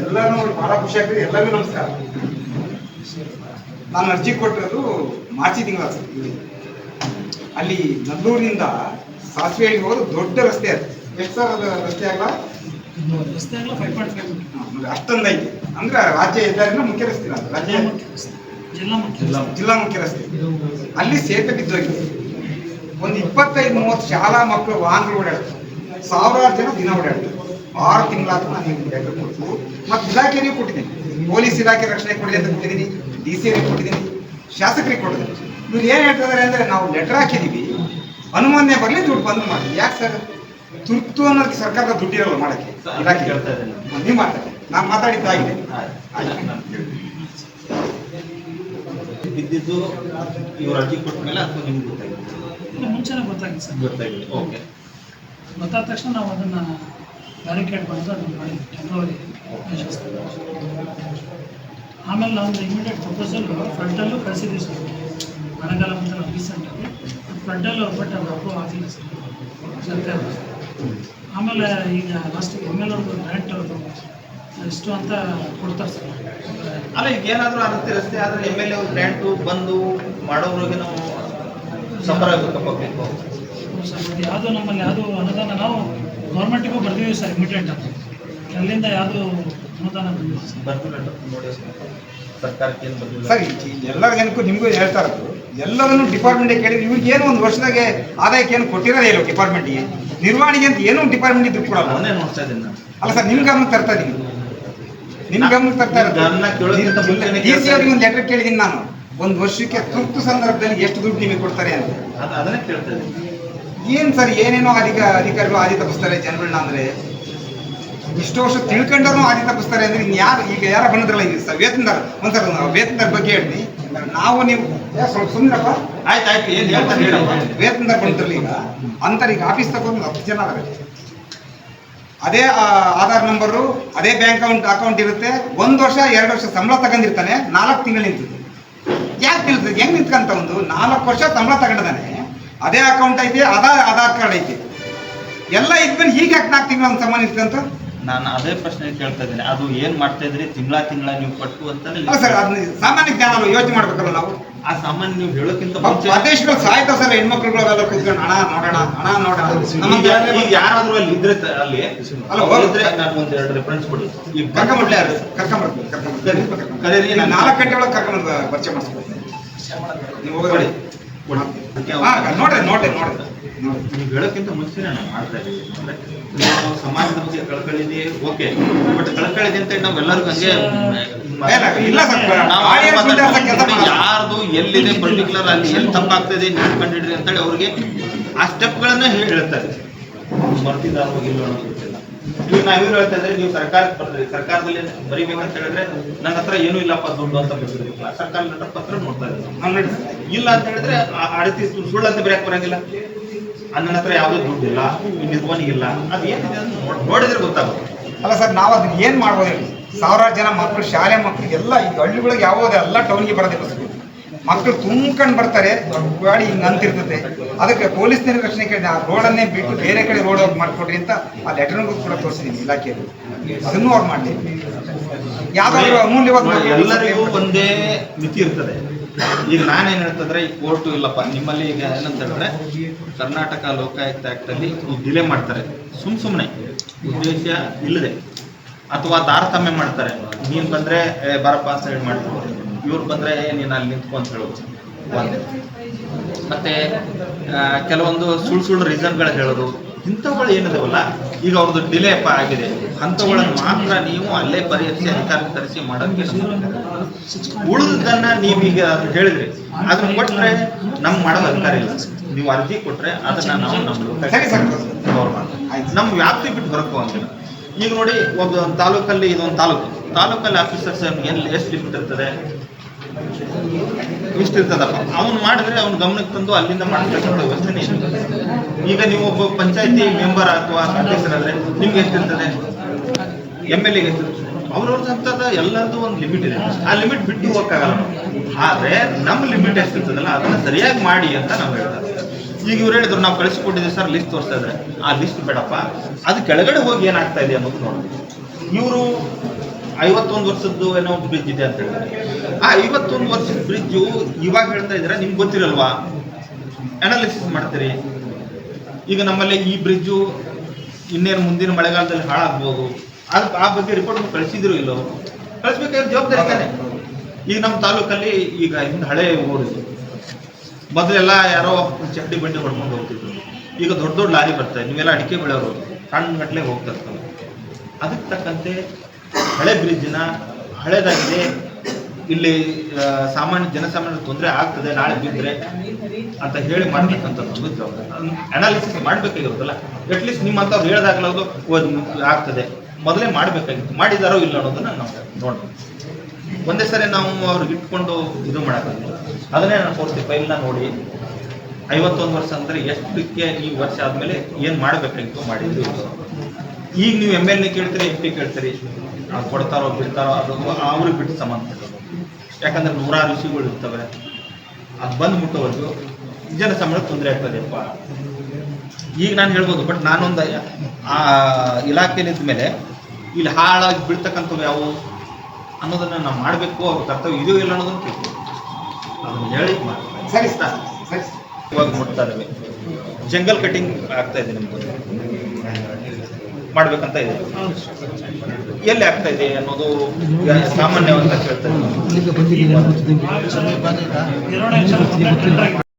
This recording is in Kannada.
ಎಲ್ಲರೂ ನೋಡಿ ಬಹಳ ಖುಷಿ ಆಗ್ತದೆ. ಎಲ್ಲರಿಗೂ ನಮಸ್ಕಾರ. ನಾನು ಅರ್ಜಿ ಕೊಟ್ಟಿರೋದು ಮಾರ್ಚಿ ತಿಂಗಳ ಅಲ್ಲಿ ನಲ್ಲೂರಿನಿಂದ ಹಳ್ಳಿ ಹೋಗೋದು ದೊಡ್ಡ ರಸ್ತೆ ಅದು. ಎಷ್ಟು ಸರ್ ಅದು ರಸ್ತೆ ಆಗಲ್ಲ? ರಸ್ತೆ ಆಗಲ್ಲ ಫೈವ್ ಪಾಯಿಂಟ್ ಫೈವ್ ಅಷ್ಟೊಂದು ಐತೆ ಅಂದ್ರೆ ರಾಜ್ಯ ಹೆದ್ದಾರಿನ ಮುಖ್ಯ ರಸ್ತೆ ಅದು. ರಾಜ್ಯ ಜಿಲ್ಲಾ ಮುಖ್ಯ ರಸ್ತೆ. ಜಿಲ್ಲಾ ಮುಖ್ಯ ರಸ್ತೆ. ಜಿಲ್ಲಾ ಮುಖ್ಯ ರಸ್ತೆ. ಅಲ್ಲಿ ಸೇತುವೆ ಬಿದ್ದೋಗಿದೆ. ಒಂದು ಇಪ್ಪತ್ತೈದು ಮೂವತ್ತು ಶಾಲಾ ಮಕ್ಕಳು ವಾಹನಗಳು ಓಡಾಡ್ತಾರೆ ಸಾವಿರಾರು ಜನ ದಿನ ಓಡಾಡ್ತಾರೆ ಆರು ತಿಂಗಳಾದ್ರೂ ನಾನು ಲೆಟರ್ ಕೊಟ್ಟು ಮತ್ತು ಇಲಾಖೆಗೆ ಕೊಟ್ಟಿದ್ದೀನಿ. ಪೊಲೀಸ್ ಇಲಾಖೆ ರಕ್ಷಣೆ ಕೊಡಿ ಅಂತ ಕೊಟ್ಟಿದ್ದೀನಿ. ಡಿ ಸಿ ಕೊಟ್ಟಿದ್ದೀನಿ. ಶಾಸಕರಿಗೆ ಕೊಟ್ಟಿದ್ದೀನಿ. ಇವ್ರು ಏನು ಹೇಳ್ತಿದ್ದಾರೆ ಅಂದರೆ ನಾವು ಲೆಟರ್ ಹಾಕಿದ್ದೀವಿ ಅನುಮಾನ್ಯ ಬರಲಿ ದುಡ್ಡು ಬಂದ್ ಮಾಡಿ ಯಾಕೆ ಸರ್ ತುರ್ತು ಅನ್ನೋದಕ್ಕೆ ಸರ್ಕಾರದ ದುಡ್ಡು ಇರಲ್ಲ ಮಾಡಕ್ಕೆ ಇಲಾಖೆ. ಹೇಳ್ತಾ ಇದ್ದೀನಿ. ನೀವು ಮಾತಾಡಿ ನಾನು ಮಾತಾಡಿದ್ದಾಗಿದೆ ಬಿದ್ದಿದ್ದು ಇವ್ರು ಅರ್ಜಿ ಕೊಟ್ಟ ಮೇಲೆ ಅಥವಾ ನಿಮ್ಗೆ ಗೊತ್ತಾಗಿದೆ ಇಲ್ಲ ಮುಂಚೆನೇ ಗೊತ್ತಾಗಿತ್ತು ಸರ್ ಗೊತ್ತಾಗಿದೆ ಓಕೆ ಗೊತ್ತಾದ ತಕ್ಷಣ ನಾವು ಅದನ್ನು ಬ್ಯಾರಿಕೇಡ್ ಬಂದು ಅದನ್ನು ಮಾಡಿದ್ವಿ ಟೆಂಪ್ರವರಿ ಆಮೇಲೆ ನಾವು ಇಮಿಡಿಯೇಟ್ ಪ್ರಪೋಸಲ್ಲು ಫ್ರಂಟಲ್ಲೂ ಕಳಿಸಿದ್ವಿ ಸರ್. ಮಳೆಗಾಲ ಮುಂದೆ ರೀಸೆಂಟಾಗಿ ಫ್ರಂಟಲ್ಲೂ ಬಟ್ ಅದು ಅಪ್ರೂವ್ ಆಗಿಲ್ಲ ಸರ್. ಸರ್ಕಾರ ಆಮೇಲೆ ಈಗ ಲಾಸ್ಟಿಗೆ ಎಂ ಎಲ್ ಅವ್ರದ್ದು ಗ್ರ್ಯಾಂಟ್ ಅವ್ರದ್ದು ಇಷ್ಟು ಅಂತ ಕೊಡ್ತಾರೆ ಸರ್. ಅಲ್ಲ ಈಗ ಏನಾದರೂ ಆಗುತ್ತೆ ರಸ್ತೆ ಆದರೆ ಎಂ ಎಲ್ ಎ ಗ್ರ್ಯಾಂಟು ಬಂದು ಮಾಡೋರಿಗೆ ನಾವು ಸಂಬರ ಆಗಬೇಕು ಸರ್ ಯಾವುದು ನಮ್ಮಲ್ಲಿ ಯಾವುದು ಅನುದಾನ ನಾವು ಗೌರ್ಮೆಂಟಿಗೂ ಬರ್ತೀವಿ ಸರ್ ಇಮಿಡಿಯೇಟ್. ಅಂತ ಅಲ್ಲಿಂದ ಯಾವುದು ಅನುದಾನ ಬಂದಿಲ್ಲ ಸರ್. ನೋಡಿ ಸರ್ಕಾರಕ್ಕೆ ಏನು ಬಂದಿಲ್ಲ ಸರಿ ಎಲ್ಲರ ಜನಕ್ಕೂ ನಿಮಗೂ ಹೇಳ್ತಾ ಇರೋದು ಎಲ್ಲರನ್ನು ಡಿಪಾರ್ಟ್ಮೆಂಟ್ ಕೇಳಿದ್ರೆ ಇವ್ರಿಗೆ ಏನು ಒಂದು ವರ್ಷದಾಗೆ ಆದಾಯಕ್ಕೆ ಏನು ಕೊಟ್ಟಿರೋದೇ ಇಲ್ಲ ಡಿಪಾರ್ಟ್ಮೆಂಟ್ಗೆ ನಿರ್ವಹಣೆಗೆ ಅಂತ ಏನೂ ಡಿಪಾರ್ಟ್ಮೆಂಟ್ ಇದ್ರು ಕೊಡಲ್ಲ ಅವನ್ನೇ ನೋಡ್ತಾ ಇದ್ದೀನಿ ನಾನು. ಅಲ್ಲ ಸರ್ ನಿಮ್ಗೆ ಗಮನಕ್ಕೆ ತರ್ತಾ ಇದೀನಿ. ನಿಮ್ ಗಮನಕ್ಕೆ ತರ್ತಾ ಇರೋದು. ಡಿ ಸಿ ಅವ್ರಿಗೆ ಒಂದು ಲೆಟರ್ ಕೇಳಿದೀನಿ ನಾನು. ಒಂದು ವರ್ಷಕ್ಕೆ ತುರ್ತು ಸಂದರ್ಭದಲ್ಲಿ ಎಷ್ಟು ದುಡ್ಡು ನಿಮಗೆ ಕೊಡ್ತಾರೆ ಅಂತ. ಅದು ಅದನ್ನೇ ಕೇಳ್ತಾ ಇದ್ದೀನಿ. ಏನ್ ಸರ್ ಏನೇನೋ ಅಧಿಕ ಅಧಿಕಾರಿಗಳು ಆದಿ ತಪ್ಪಿಸ್ತಾರೆ ಜನಗಳನ್ನ ಅಂದ್ರೆ? ಇಷ್ಟು ವರ್ಷ ತಿಳ್ಕೊಂಡವ್ರು ಆದಿ ತಪ್ಪಿಸ್ತಾರೆ ಅಂದ್ರೆ ಯಾರು ಈಗ ಯಾರ ಬಂದ್ರಲ್ಲ ಈಗ ಸರ್ ವೇತನದಾರ? ಒಂದ್ಸಲ ವೇತನದಾರ ಬಗ್ಗೆ ಹೇಳ್ತೀನಿ ನಾವು ನೀವು ಸ್ವಲ್ಪ ಸುಮ್ಮನಪ್ಪ ಆಯ್ತು ಆಯ್ತು ಏನು ಹೇಳ್ತಾರೆ ವೇತನದ ವೇತನದಾರ ಬಂದಿರಲಿ ಈಗ ಅಂತಾರೆ ಈಗ ಆಫೀಸ್ ತಗೊಂಡು ಹತ್ತು ಜನ ಅದೇ ಆ, ಆಧಾರ್ ನಂಬರು ಅದೇ ಬ್ಯಾಂಕ್ ಅಕೌಂಟ್ ಅಕೌಂಟ್ ಇರುತ್ತೆ. ಒಂದು ವರ್ಷ ಎರಡು ವರ್ಷ ಸಂಬಳ ತಗೊಂಡಿರ್ತಾನೆ ನಾಲ್ಕು ತಿಂಗಳು ನಿಂತಿದೆ. ಯಾಕೆ ನಿಲ್ತದೆ ಹೆಂಗ್ ನಿಂತ್ಕಂತ ಒಂದು ನಾಲ್ಕು ವರ್ಷ ಸಂಬಳ ತಗೊಂಡಿದ್ದಾನೆ. ಅದೇ ಅಕೌಂಟ್ ಐತಿ ಅದೇ ಆಧಾರ್ ಕಾರ್ಡ್ ಐತಿ. ಎಲ್ಲ ಇದ್ಮೇಲೆ ಹೀಗೆ ಯಾಕೆ ನಾಲ್ಕು ತಿಂಗಳ ಒಂದು ಸಂಬಳ ನಿಂತ್ಕಂತ ನಾನು ಅದೇ ಪ್ರಶ್ನೆ ಕೇಳ್ತಾ ಇದ್ದೀನಿ. ಅದು ಏನ್ ಮಾಡ್ತಾ ಇದ್ರಿ? ತಿಂಗಳ ತಿಂಗಳ ನೀವು ಕಟ್ಟು ಅಂತ ಸರ್ ಅದನ್ನ ಸಾಮಾನ್ಯ ಜ್ಞಾನ? ಯೋಚನೆ ಮಾಡ್ಬೇಕಲ್ಲ ನಾವು? ಆ ಸಾಮಾನ್ಯ ನೀವು ಹೇಳೋಕ್ಕಿಂತ ಪ್ರದೇಶಗಳು ಸಾಯ್ತಾವ ಸರ್ ಹೆಣ್ಮಕ್ಳುಗಳೆಲ್ಲ ಕೂತ್ಕೊಂಡು ಹಣ ನೋಡೋಣ ಹಣ ನೋಡೋಣ ಈಗ ಯಾರಾದ್ರೂ ಅಲ್ಲಿ ಇದ್ರೆ ಅಲ್ಲಿ ಅಲ್ಲ, ಅವ್ರು ಹೋಗು. ಇದ್ರೆ ನಾನು ಒಂದ್ ಎರಡು ರೆಫರೆನ್ಸ್ ಕೊಡಿ. ಈಗ ಕರ್ಕೊಂಡ್ಬಿಡ್ಲಿ ಯಾರು? ಕರ್ಕೊಂಡ್ಬಿಡ್ತೀನಿ ಕರ್ಕೊಂಬರ್ತೀನಿ ಕರೀರಿ, ನಾನು- ನಾಲ್ಕು ಗಂಟೆ ಒಳಗೆ ಕರ್ಕೊಂಡ್ ಪರಿಚಯ ಮಾಡಿಸ್ಕೊಡ್ತೀನಿ. ನೀವು ಹೋಗಿ ಕೊಡಿ. ನೋಡ್ರಿ ನೋಡ್ರಿ ನೋಡ್ರಿ. ನೀವು ಹೇಳೋಕ್ಕಿಂತ ಮುಂಚೆನೇ ನಾವು ಮಾಡ್ತಾ ಇದ್ದೀವಿ ಅಂದ್ರೆ ನಾವು ಸಮಾಜದ ಬಗ್ಗೆ ಕಳ್ಕೊಳ್ಳಿದೆ ಓಕೆ. ಬಟ್ ಕಳ್ಕೊಳ್ಳಿದೆ ಅಂತ ನಾವೆಲ್ಲರಿಗೂ ಹಂಗೆ. ಯಾರ್ದು ಎಲ್ಲಿದೆ ಪರ್ಟಿಕ್ಯುಲರ್ ಅಲ್ಲಿ ಎಲ್ಲಿ ತಪ್ಪಾಗ್ತದೆ ನೀವು ಕಂಡಿಡ್ರಿ ಅಂತೇಳಿ ಅವ್ರಿಗೆ ಆ ಸ್ಟೆಪ್ಗಳನ್ನ ಹೇಳ್ತಾರೆ. ಮರ್ತಿದಾರ ಹೋಗಿಲ್ಲ ಅನ್ನೋದು ಈಗ ನಾವೇನು ಹೇಳ್ತಾ ಇದ್ರೆ ನೀವು ಸರ್ಕಾರಕ್ಕೆ ಬರ್ತೀರಿ ಸರ್ಕಾರದಲ್ಲಿ ಬರಿಬೇಕಂತ ಹೇಳಿದ್ರೆ ನನ್ನ ಹತ್ರ ಏನೂ ಇಲ್ಲಪ್ಪ ದುಡ್ಡು ಅಂತ ಬರ್ತಿರ್ಲಿಲ್ಲ ಸರ್ಕಾರ ಲೆಟರ್ ಪತ್ರ ನೋಡ್ತಾ ಇದ್ದಾರೆ ಇಲ್ಲ ಅಂತ ಹೇಳಿದ್ರೆ ಸು- ಸುಳ್ಳು ಅಂತ ಬರೆಯಕ್ ಬರಂಗಿಲ್ಲ? ನನ್ನ ಹತ್ರ ಯಾವುದೇ ದುಡ್ಡಿಲ್ಲ ನಿರ್ವಹಣೆಗಿಲ್ಲ ಅದು ಏನಿದೆ ನೋಡಿದ್ರೆ ಗೊತ್ತಾಗುತ್ತೆ. ಅಲ್ಲ ಸರ್ ನಾವು ಅದನ್ನ ಏನ್ ಮಾಡ್ಬೋದು ಸಾವಿರಾರು ಜನ ಮಕ್ಕಳು ಶಾಲೆ ಮಕ್ಕಳು ಎಲ್ಲ ಈಗ ಹಳ್ಳಿಗಳಿಗೆ ಯಾವುದೇ ಎಲ್ಲ ಟೌನ್ಗೆ ಬರೋದಿಲ್ಲ ಮಕ್ಕಳು ತುಂಬ್ಕೊಂಡು ಬರ್ತಾರೆ ಗಾಡಿ ಹಿಂಗ್ ಅಂತಿರ್ತದೆ. ಅದಕ್ಕೆ ಪೊಲೀಸ್ ರಕ್ಷಣೆ ಕೇಳಿದೆ ಆ ರೋಡನ್ನೇ ಬಿಟ್ಟು ಬೇರೆ ಕಡೆ ರೋಡ್ ಹೋಗಿ ಮಾಡ್ಕೊಡ್ರಿ ಅಂತ ಆ ಲೆಟರ್ಗೂ ಕೂಡ ತೋರಿಸಿದ್ದೀನಿ ಇಲಾಖೆಯಲ್ಲಿ. ಅದನ್ನು ಅವ್ರು ಮಾಡಲಿ. ಯಾವ್ದಾದ್ರು ಅಮೂಲ್ಯವಾದ ಎಲ್ಲರಿಗೂ ಒಂದೇ ಮಿತಿ ಇರ್ತದೆ. ಈಗ ನಾನೇನು ಹೇಳ್ತಂದ್ರೆ ಈ ಕೋರ್ಟು ಇಲ್ಲಪ್ಪ ನಿಮ್ಮಲ್ಲಿ ಈಗ ಏನಂತ ಹೇಳಿದ್ರೆ ಕರ್ನಾಟಕ ಲೋಕಾಯುಕ್ತ ಆಕ್ಟ್ ಅಲ್ಲಿ ಡಿಲೇ ಮಾಡ್ತಾರೆ. ಸುಮ್ ಸುಮ್ಮನೆ ಉದ್ದೇಶ ಇಲ್ಲದೆ. ಅಥವಾ ತಾರತಮ್ಯ ಮಾಡ್ತಾರೆ. ನೀನ್ ಬಂದ್ರೆ ಬರಪ್ಪ ಬರಪ್ಪ ಸೈಡ್ ಮಾಡ್ತಾರೆ. ಇವ್ರು ಬಂದ್ರೆ ನೀನು ಅಲ್ಲಿ ನಿಂತ್ಕೊ ಅಂತ ಹೇಳೋದು. ಒಂದು. ಮತ್ತೆ ಆ, ಕೆಲವೊಂದು ಸುಳ್ಳು ಸುಳ್ಳು ರೀಸನ್ಗಳು ಹೇಳೋದು. ಇಂಥವುಗಳು ಏನಿದಾವಲ್ಲ ಈಗ ಅವ್ರದ್ದು ಡಿಲೇ ಅಪ್ಪ ಆಗಿದೆ. ಅಂಥವುಗಳನ್ನು ಮಾತ್ರ ನೀವು ಅಲ್ಲೇ ಪರಿಹರಿಸಿ ಅಧಿಕಾರ ತರಿಸಿ ಮಾಡೋಕ್ಕೆ ಉಳಿದನ್ನ ನೀವೀಗ ಹೇಳಿದ್ರಿ. ಅದನ್ನ ಕೊಟ್ರೆ ನಮ್ಗೆ ಮಾಡೋ ಅಧಿಕಾರ ಇಲ್ಲ. ನೀವು ಅರ್ಜಿ ಕೊಟ್ರೆ ಅದನ್ನ ನಾವು ನಮ್ಮ ನಮ್ ನಮ್ಮ ವ್ಯಾಪ್ತಿ ಬಿಟ್ಟು ಹೊರಗೆ ಹೋಗಂಗಿಲ್ಲ. ಈಗ ನೋಡಿ ಒಂದು ತಾಲೂಕಲ್ಲಿ ಇದೊಂದು ತಾಲೂಕು. ತಾಲೂಕಲ್ಲಿ ಆಫೀಸರ್ಸ್ ಎಲ್ಲಿ ಎಷ್ಟು ಲಿಮಿಟ್ ಇರ್ತದೆ? ಇಷ್ಟು ಇರ್ತದಪ್ಪ. ಅವ್ನು ಮಾಡಿದ್ರೆ ಅವ್ನ ಗಮನಕ್ಕೆ ತಂದು ಅಲ್ಲಿಂದ ಮಾಡ್ತಕ್ಕಂಥ ವ್ಯವಸ್ಥೆನೇ ಈಗ ನೀವು ಒಬ್ಬ ಪಂಚಾಯತಿ ಮೆಂಬರ್ ಅಥವಾ ಅಧ್ಯಕ್ಷರಾದ್ರೆ ನಿಮ್ಗೆ ಎಷ್ಟಿರ್ತದೆ ಎಂ ಎಲ್ ಎಗೆ ಎಷ್ಟಿರ್ತದೆ ಅವ್ರವ್ರದ್ದು ಸಂತದ ಎಲ್ಲರದ್ದು ಒಂದು ಲಿಮಿಟ್ ಇದೆ. ಆ ಲಿಮಿಟ್ ಬಿಟ್ಟು ಹೋಗಕ್ಕಾಗಲ್ಲ. ಆದ್ರೆ ನಮ್ಮ ಲಿಮಿಟ್ ಎಷ್ಟಿರ್ತದಲ್ಲ ಅದನ್ನ ಸರಿಯಾಗಿ ಮಾಡಿ ಅಂತ ನಾವು ಹೇಳ್ತಾರೆ ಈಗ ಇವ್ರು ಹೇಳಿದ್ರು, ನಾವು ಕಳಿಸಿಕೊಟ್ಟಿದ್ದೀವಿ ಸರ್ ಲಿಸ್ಟ್ ತೋರಿಸ್ತಾ ಇದ್ರೆ ಆ ಲಿಸ್ಟ್ ಬೇಡಪ್ಪ. ಅದು ಕೆಳಗಡೆ ಹೋಗಿ ಏನಾಗ್ತಾ ಇದೆ ಅನ್ನೋದು ನೋಡೋದು ಇವರು ಐವತ್ತೊಂದು ವರ್ಷದ್ದು ಏನೋ ಬ್ರಿಡ್ಜ್ ಇದೆ ಅಂತ ಹೇಳಿದ್ರೆ. ಆ ಐವತ್ತೊಂದು ವರ್ಷದ ಬ್ರಿಡ್ಜು ಇವಾಗ ಹೇಳ್ತಾ ಇದ್ರೆ ನಿಮ್ಗೆ ಗೊತ್ತಿರಲ್ವಾ? ಅನಾಲಿಸಿಸ್ ಮಾಡ್ತೀರಿ. ಈಗ ನಮ್ಮಲ್ಲಿ ಈ ಬ್ರಿಡ್ಜು ಇನ್ನೇನು ಮುಂದಿನ ಮಳೆಗಾಲದಲ್ಲಿ ಹಾಳಾಗ್ಬೋದು. ಅದು ಆ ಬಗ್ಗೆ ರಿಪೋರ್ಟ್ ಕಳಿಸಿದ್ರು ಇಲ್ಲೋ? ಕಳಿಸ್ಬೇಕಾದ್ರೆ ಜವಾಬ್ದಾರಿ ಈಗ ನಮ್ಮ ತಾಲೂಕಲ್ಲಿ ಈಗ ಹಿಂದೆ ಹಳೆ ಊರಿದೆ ಮೊದಲೆಲ್ಲ ಯಾರೋ ಚಟ್ಟಿ ಬಂಡಿ ಹೊಡ್ಕೊಂಡು ಹೋಗ್ತಿದ್ರು. ಈಗ ದೊಡ್ಡ ದೊಡ್ಡ ಲಾರಿ ಬರ್ತಾರೆ ನೀವೆಲ್ಲ ಅಡಿಕೆ ಬೆಳೆಯೋರು. ಸಣ್ಣ ಗಟ್ಟಲೆ ಹೋಗ್ತಾ ಇರ್ತಾರೆ ಅದಕ್ಕೆ ತಕ್ಕಂತೆ ಹಳೆ ಬ್ರಿಡ್ಜ್ನ ಹಳೇದಾಗಿದೆ. ಇಲ್ಲಿ ಸಾಮಾನ್ಯ ಜನಸಾಮಾನ್ಯರ ತೊಂದರೆ ಆಗ್ತದೆ. ನಾಳೆ ಬಿದ್ದರೆ ಅಂತ ಹೇಳಿ ಮಾಡ್ಬೇಕಂತದ್ದು ಅನಾಲಿಸಿಸ್ ಮಾಡಬೇಕಾಗಿರುತ್ತಲ್ಲ. ಅಟ್ಲೀಸ್ಟ್ ನಿಮ್ಮಂಥವ್ರು ಹೇಳ್ದಾಗಲದು ಅದು ಆಗ್ತದೆ. ಮೊದಲೇ ಮಾಡಬೇಕಾಗಿತ್ತು. ಮಾಡಿದಾರೋ ಇಲ್ಲ ಅನ್ನೋದನ್ನ ನಾವು ನೋಡೋಣ ಒಂದೇ ಸರಿ ನಾವು ಅವ್ರಿಗೆ ಇಟ್ಕೊಂಡು ಇದು ಮಾಡೋಕ್ಕಾಗಲ್ಲ. ಅದನ್ನೇ ನಾನು ತೋರಿಸ್ತೀವಿ ಫೈಲ್ನ ನೋಡಿ. ಐವತ್ತೊಂದು ವರ್ಷ ಅಂದರೆ ಎಷ್ಟಕ್ಕೆ ಈ ವರ್ಷ ಆದಮೇಲೆ ಏನು ಮಾಡಬೇಕಾಗಿತ್ತು ಮಾಡಿದ್ದು. ಈಗ ನೀವು ಎಂ ಎಲ್ ಎ ಕೇಳ್ತೀರಿ ಎಂ ಪಿ ಕೇಳ್ತೀರಿ ಕೊಡ್ತಾರೋ, ಬಿಡ್ತಾರೋ, ಅದು ಅವ್ರಿಗೆ ಬಿಟ್ಟು ಸಂಬಂಧ. ಯಾಕಂದ್ರೆ ನೂರಾರು ವಿಷಯಗಳು ಇರ್ತವೆ. ಅದು ಬಂದು ಮುಟ್ಟೋವರೆಗೂ ಸಂಬಳ ತೊಂದರೆ ಆಗ್ತದೆಪ್ಪ. ಈಗ ನಾನು ಹೇಳ್ಬೋದು, ಬಟ್ ನಾನೊಂದು ಆ ಇಲಾಖೆಯಲ್ಲಿ ಮೇಲೆ ಇಲ್ಲಿ ಹಾಳಾಗಿ ಬೀಳ್ತಕ್ಕಂಥವು ಯಾವುವು ಅನ್ನೋದನ್ನ ನಾವು ಮಾಡಬೇಕು ಅವ್ರ ಕರ್ತವ್ಯ ಇದೆಯೋ ಇಲ್ಲ ಅನ್ನೋದನ್ನ ತಿಳ್ಕೊ ಅದನ್ನ ಹೇಳಿ. ಸರಿ. ಸರಿ. ಇವಾಗ ಮುಟ್ತಾ ಇದ್ದಾವೆ. ಜಂಗಲ್ ಕಟಿಂಗ್ ಆಗ್ತಾ ಇದೆ ನಿಮ್ದು. ಮಾಡ್ಬೇಕಂತ ಇದೆ. ಎಲ್ಲಿ ಆಗ್ತಾ ಇದೆ ಅನ್ನೋದು ಸಾಮಾನ್ಯವಂತ ಕೇಳ್ತಾ